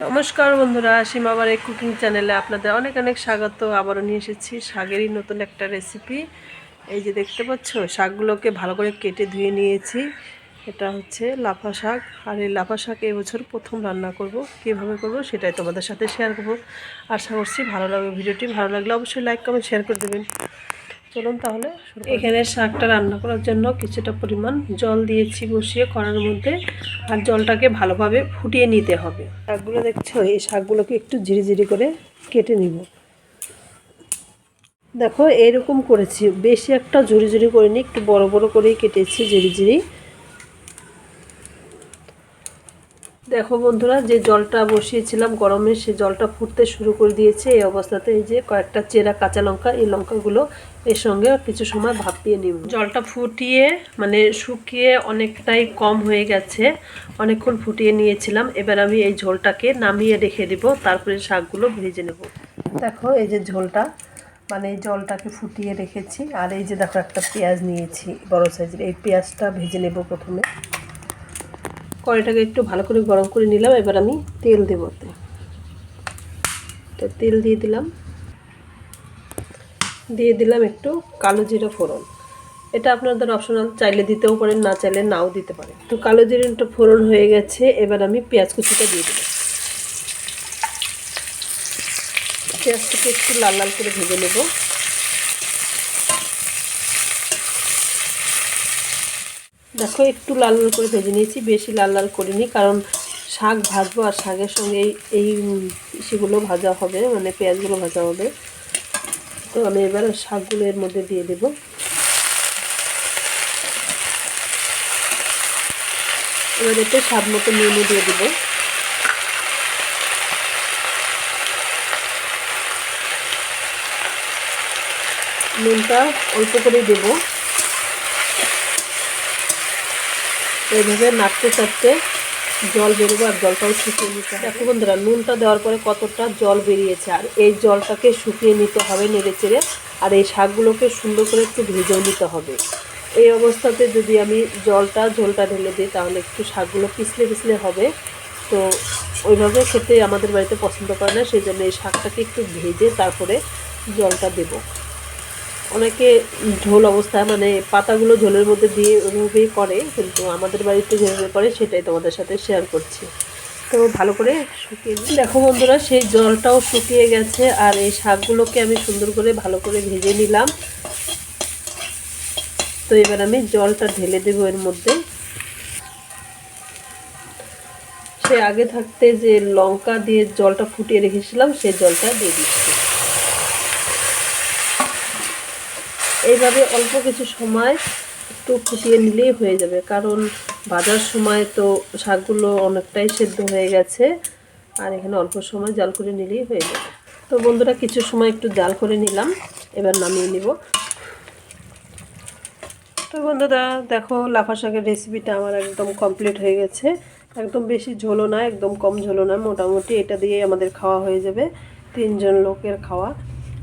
নমস্কার বন্ধুরা সীমাবার এই কুকিং চ্যানেলে আপনাদের অনেক অনেক স্বাগত। আবারও নিয়ে এসেছি শাকেরই নতুন একটা রেসিপি এই যে দেখতে পাচ্ছ, শাকগুলোকে ভালো করে কেটে ধুয়ে নিয়েছি। এটা হচ্ছে লাফা শাক। আর এই লাফা শাক এবছর প্রথম রান্না করব। কীভাবে করব সেটাই তোমাদের সাথে শেয়ার করব। আশা করছি ভালো লাগবে। ভিডিওটি ভালো লাগলে অবশ্যই লাইক কমেন্ট শেয়ার করে দেবেন। চলুন তাহলে এখানে শাকটা রান্না করার জন্য কিছুটা পরিমাণ জল দিয়েছি বসিয়ে কড়ার মধ্যে, আর জলটাকে ভালোভাবে ফুটিয়ে নিতে হবে। শাকগুলো দেখছ, এই শাকগুলোকে একটু ঝিরিঝিরি করে কেটে নিব। দেখো, এরকম করেছি। বেশি একটা ঝুড়ি ঝুড়ি করিনি, একটু বড় বড় করেই কেটেছি ঝিরি। দেখো বন্ধুরা, যে জলটা বসিয়েছিলাম গরমে, সে জলটা ফুটতে শুরু করে দিয়েছে। এই অবস্থাতে এই যে কয়েকটা চেরা কাঁচা লঙ্কা, এই লঙ্কাগুলো এর সঙ্গে কিছু সময় ভাপিয়ে নিব। জলটা ফুটিয়ে মানে শুকিয়ে অনেকটাই কম হয়ে গেছে, অনেকক্ষণ ফুটিয়ে নিয়েছিলাম। এবার আমি এই ঝোলটাকে নামিয়ে রেখে দিব, তারপরে শাকগুলো ভেজে নেব। দেখো, এই যে ঝোলটা মানে এই জলটাকে ফুটিয়ে রেখেছি। আর এই যে দেখো একটা পেঁয়াজ নিয়েছি, বড় সাইজের। এই পেঁয়াজটা ভেজে নেব প্রথমে। কড়াইটাকে একটু ভালো করে গরম করে নিলাম, এবার আমি তেল দেবো তো তেল দিয়ে দিলাম। দিয়ে দিলাম একটু কালো জিরা ফোড়ন। এটা আপনাদের অপশনাল চাইলে দিতেও পারেন, না চাইলে নাও দিতে পারেন। তো কালো জিরাটা ফোড়ন হয়ে গেছে, এবার আমি পেঁয়াজ কুচিটা দিয়ে দেবো পেঁয়াজটাকে একটু লাল লাল করে ভেজে নেব। দেখো, একটু লাল লাল করে ভেজে নিয়েছি, বেশি লাল লাল করিনি, কারণ শাক ভাজবো আর শাকের সঙ্গে এই সেগুলো ভাজা হবে মানে পেঁয়াজগুলো ভাজা হবে। তো আমি এবার শাকগুলো এর মধ্যে দিয়ে দেব। এবার এতে স্বাদ মতো নুনও দিয়ে দেবো। নুনটা অল্প করেই দেবো। এইভাবে নাড়তে চাড়তে জল বেরোবো আর জলটাও শুকিয়ে নিতে হবে। দেখো বন্ধুরা, নুনটা দেওয়ার পরে কতটা জল বেরিয়েছে আর এই জলটাকে শুকিয়ে নিতে হবে নেড়ে চেড়ে আর এই শাকগুলোকে সুন্দর করে একটু ভেজেও নিতে হবে। এই অবস্থাতে যদি আমি জলটা, ঝোলটা ঢেলে দিই তাহলে একটু শাকগুলো পিছলে পিছলে হবে। তো ওইভাবে খেতে আমাদের বাড়িতে পছন্দ করে না, সেই জন্য এই শাকটাকে একটু ভেজে তারপরে জলটা দেবো। অনেকে ঝোল অবস্থা মানে পাতাগুলো ঝোলের মধ্যে দিয়ে ওইভাবেই করে, কিন্তু আমাদের বাড়িতে যেভাবে করে সেটাই তোমাদের সাথে শেয়ার করছি। তো ভালো করে শুকিয়ে দেখো বন্ধুরা, সেই জলটাও শুকিয়ে গেছে আর এই শাকগুলোকে আমি সুন্দর করে ভালো করে ভেজে নিলাম। তো এবার আমি জলটা ঢেলে দেবো এর মধ্যে। সে আগে থাকতে যে লঙ্কা দিয়ে জলটা ফুটিয়ে রেখেছিলাম সেই জলটা দিয়ে দিচ্ছি। এইভাবে অল্প কিছু সময় একটু ফুটিয়ে নিলেই হয়ে যাবে। কারণ ভাজার সময় তো শাকগুলো অনেকটাই সেদ্ধ হয়ে গেছে, আর এখানে অল্প সময় জাল করে নিলেই হয়ে যাবে। তো বন্ধুরা, কিছু সময় একটু জাল করে নিলাম, এবার নামিয়ে নিব। তো বন্ধুরা, দেখো লাফা শাকের রেসিপিটা আমার একদম কমপ্লিট হয়ে গেছে। একদম বেশি ঝোলো না, একদম কম ঝোলো না, মোটামুটি এটা দিয়েই আমাদের খাওয়া হয়ে যাবে। তিনজন লোকের খাওয়া।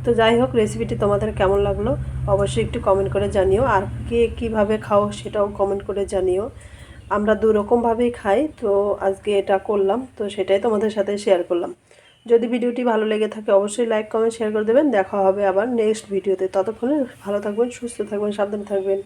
তো যাই হোক রেসিপিটি তোমাদের কেমন লাগল অবশ্যই একটু কমেন্ট করে জানিও। আর কে কীভাবে খাও সেটাও কমেন্ট করে জানিও। আমরা দু রকমভাবেই খাই, তো আজকে এটা করলাম, তো সেটাই তোমাদের সাথে শেয়ার করলাম। যদি ভিডিওটি ভালো লেগে থাকে, অবশ্যই লাইক কমেন্ট শেয়ার করে দেবেন। দেখা হবে আবার নেক্সট ভিডিওতে ততক্ষণে ভালো থাকবেন, সুস্থ থাকবেন, সাবধানে থাকবেন।